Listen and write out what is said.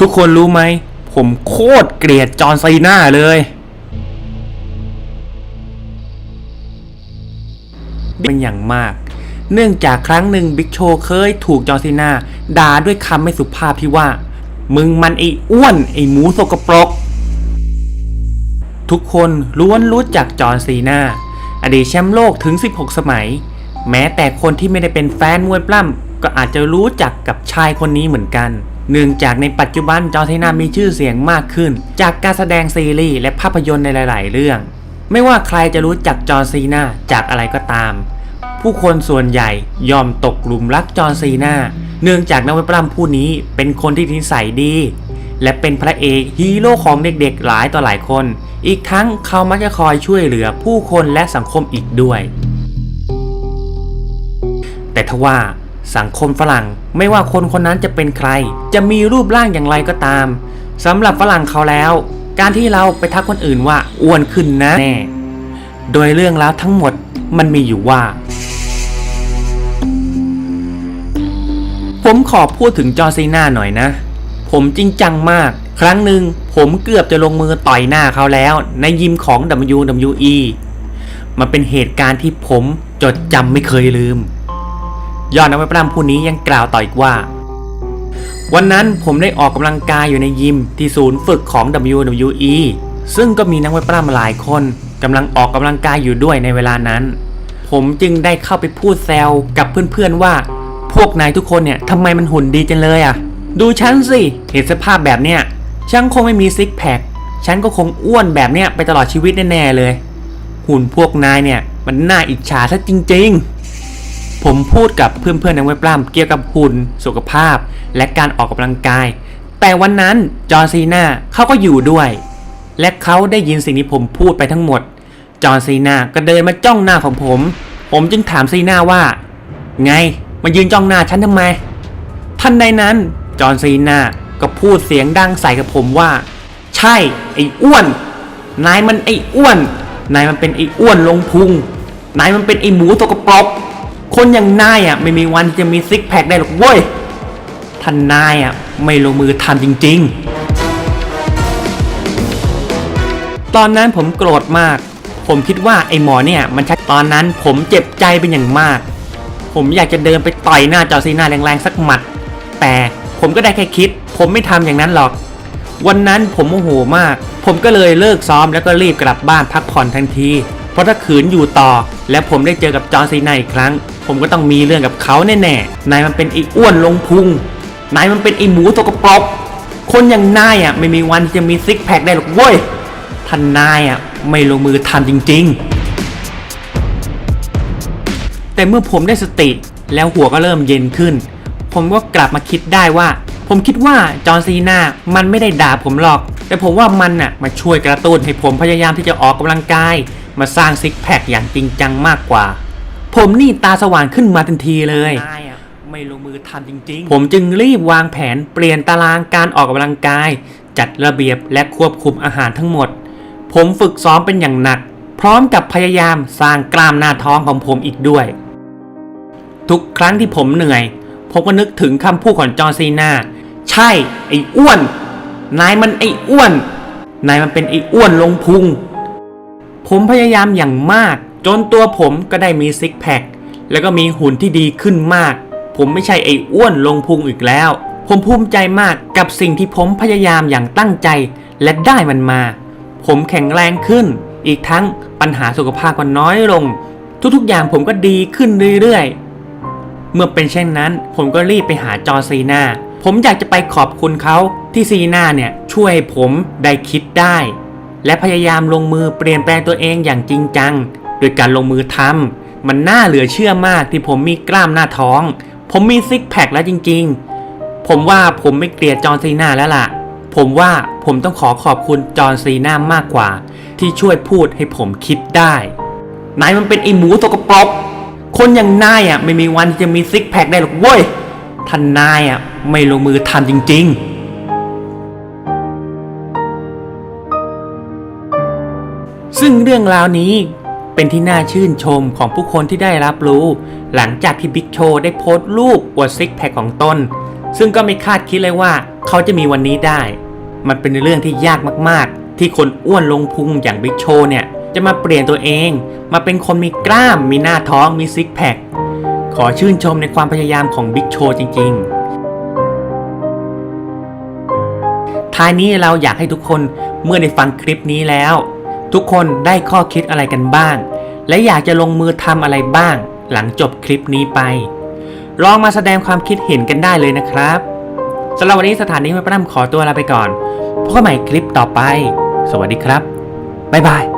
ทุกคนรู้ไหม ผมโคตรเกลียดจอห์นซีน่าเลย เป็นอย่างมาก เนื่องจากครั้งหนึ่งบิ๊กโชเคยถูกจอร์ซีนาด่าด้วยคำไม่สุภาพที่ว่า มึงมันไอ้อ้วน ไอ้หมูสกปรก ทุกคนล้วนรู้จักจอร์นซีนาอดีตแชมป์โลกถึง 16 สมัย แม้แต่คนที่ไม่ได้เป็นแฟนมวยปล้ำก็อาจจะรู้จักกับชายคนนี้เหมือนกัน เนื่องจากในปัจจุบันจอร์นซีนามีชื่อเสียงมากขึ้น จากการแสดงซีรีส์และภาพยนตร์ในหลาย ๆ เรื่อง ไม่ว่าใครจะรู้จักจอร์ซีนาจากอะไรก็ตาม ผู้คนส่วนใหญ่ยอมตกหลุมรักจอร์ซีนาเนื่องจากนักมวยปล้ำผู้นี้เป็นคนที่นิสัยดี และเป็นพระเอกฮีโร่ของเด็กๆหลายต่อหลายคน อีกทั้งเขามักจะคอยช่วยเหลือผู้คนและสังคมอีกด้วย แต่ทว่า สังคมฝรั่งไม่ว่าคนคนนั้นจะเป็นใคร จะมีรูปร่างอย่างไรก็ตามสำหรับฝรั่งเขาแล้ว การที่เราไปทักคนอื่นว่าอ้วนขึ้นนะแน่โดยเรื่องราวทั้งหมดมันมีอยู่ว่า ผมขอพูดถึงจอร์ซีน่าหน่อยนะ ผมจริงจังมาก ครั้งหนึ่งผมเกือบจะลงมือต่อยหน้าเขาแล้ว ในยิมของ WWE มันเป็นเหตุการณ์ที่ผมจดจำไม่เคยลืม ยอดนักมวยปล้ำผู้นี้ยังกล่าวต่ออีกว่า วันนั้นผมได้ออกกำลังกายอยู่ในยิมที่ศูนย์ฝึกของ WWE ซึ่งก็มีนักมวยปล้ำหลายคนกำลังออกกำลังกายอยู่ด้วยในเวลานั้น ผมจึงได้เข้าไปพูดแซวกับเพื่อนๆว่า พวกนายทุกคนเนี่ยทำไมมันหุ่นดีจังเลยอะ ดูฉันสิเห็นสภาพแบบเนี้ยฉันคงไม่มีซิกแพคฉันก็คงอ้วนแบบเนี้ยไปตลอดชีวิตแน่ๆเลย หุ่นพวกนายเนี่ยมันน่าอิจฉาซะจริง ๆ ผมพูดกับเพื่อนๆในเว็บปล้ำเกี่ยวกับหุ่นสุขภาพ และการออกกำลังกาย แต่วันนั้นจอร์ซีนาเขาก็อยู่ด้วย และเขาได้ยินสิ่งที่ผมพูดไปทั้งหมด จอร์ซีนาก็เดินมาจ้องหน้าของผม ผมจึงถามซีนาว่า ไงมายืนจ้องหน้าฉันทำไมทันใดนั้นจอห์ซีนาก็พูดเสียงดังใส่กับผมว่า ใช่ไอ้อ้วน นายมันไอ้อ้วน นายมันเป็นไอ้อ้วนลงพุง นายมันเป็นไอ้หมูตกระปรก คนอย่างนายอะไม่มีวันที่จะมีซิกแพคได้หรอกเว้ยท่านนายอะไม่ลงมือทำจริง ๆ ตอนนั้นผมโกรธมาก ผมคิดว่าไอ้หมอเนี่ย มันชัดตอนนั้นผมเจ็บใจเป็นอย่างมาก ผมอยากจะเดินไปต่อยหน้าจอซีนาแรงๆสักหมัด แต่ผมก็ได้แค่คิด ผมไม่ทำอย่างนั้นหรอก วันนั้นผมโมโหมาก ผมก็เลยเลิกซ้อมแล้วก็รีบกลับบ้านพักผ่อนทันที ราะถ้าขืนอยู่ต่อ และผมได้เจอกับจอร์ซีนาอีกครั้ง ผมก็ต้องมีเรื่องกับเขาแน่ๆ นายมันเป็นไอ้อ้วนลงพุง นายมันเป็นไอ้หมูตกปรกคนอย่างนายอะไม่มีวันที่จะมีซิกแพคได้หรอกเว้ยท่านนายอะไม่ลงมือทำจริง ๆ แต่เมื่อผมได้สติแล้วหัวก็เริ่มเย็นขึ้น ผมก็กลับมาคิดได้ว่า ผมคิดว่าจอร์ซีนามันไม่ได้ด่าผมหรอก แต่ผมว่ามันน่ะมาช่วยกระตุ้นให้ผมพยายามที่จะออกกำลังกาย มาสร้างซิกแพคอย่างจริงจังมากกว่า ผมนี่ตาสว่างขึ้นมาทันทีเลยไม่ลงมือทำจริงๆ ผมจึงรีบวางแผนเปลี่ยนตารางการออกกำลังกาย จัดระเบียบและควบคุมอาหารทั้งหมด ผมฝึกซ้อมเป็นอย่างหนัก พร้อมกับพยายามสร้างกล้ามหน้าท้องของผมอีกด้วย ทุกครั้งที่ผมเหนื่อย ผมก็นึกถึงคำพูดของจอร์นซีนาใช่ไอ้อ้วน นายมันไอ้อ้วน นายมันเป็นไอ้อ้วนลงพุง ผมพยายามอย่างมาก จนตัวผมก็ได้มีซิกแพคแล้วก็มีหุ่นที่ดีขึ้นมาก ผมไม่ใช่ไอ้อ้วนลงพุงอีกแล้ว ผมภูมิใจมากกับสิ่งที่ผมพยายามอย่างตั้งใจและได้มันมา ผมแข็งแรงขึ้น อีกทั้งปัญหาสุขภาพก็น้อยลง ทุกๆอย่างผมก็ดีขึ้นเรื่อยๆ เมื่อเป็นเช่นนั้น ผมก็รีบไปหาจอซีนาผมอยากจะไปขอบคุณเขาที่ซีนาเนี่ยช่วยให้ผมได้คิดได้ และพยายามลงมือเปลี่ยนแปลงตัวเองอย่างจริงจัง โดยการลงมือทำมันน่าเหลือเชื่อมากที่ผมมีกล้ามหน้าท้อง ผมมีซิกแพคแล้วจริงๆ ผมว่าผมไม่เกลียดจอร์นซีนาแล้วล่ะ ผมว่าผมต้องขอขอบคุณจอร์นซีนามากกว่า ที่ช่วยพูดให้ผมคิดได้ นายมันเป็นไอหมูตกปรกคนอย่างนายอะไม่มีวันที่จะมีซิกแพคได้หรอกเว้ยท่านนายอะไม่ลงมือทำจริง ๆ ซึ่งเรื่องราวนี้เป็นที่น่าชื่นชมของผู้คนที่ได้รับรู้ หลังจากที่บิ๊กโชได้โพสต์รูปอวดซิกแพคของตน ซึ่งก็ไม่คาดคิดเลยว่าเขาจะมีวันนี้ได้ มันเป็นเรื่องที่ยากมากๆ ที่คนอ้วนลงพุงอย่างบิ๊กโชเนี่ยจะมาเปลี่ยนตัวเอง มาเป็นคนมีกล้าม มีหน้าท้อง มีซิกแพค ขอชื่นชมในความพยายามของบิ๊กโชจริง ๆ ท้ายนี้เราอยากให้ทุกคนเมื่อได้ฟังคลิปนี้แล้ว ทุกคนได้ข้อคิดอะไรกันบ้าง และอยากจะลงมือทำอะไรบ้าง หลังจบคลิปนี้ไป ลองมาแสดงความคิดเห็นกันได้เลยนะครับสำหรับวันนี้สถานีไม่ประนำขอตัวลาไปก่อนพบกันใหม่คลิปต่อไป สวัสดีครับ บ๊ายบาย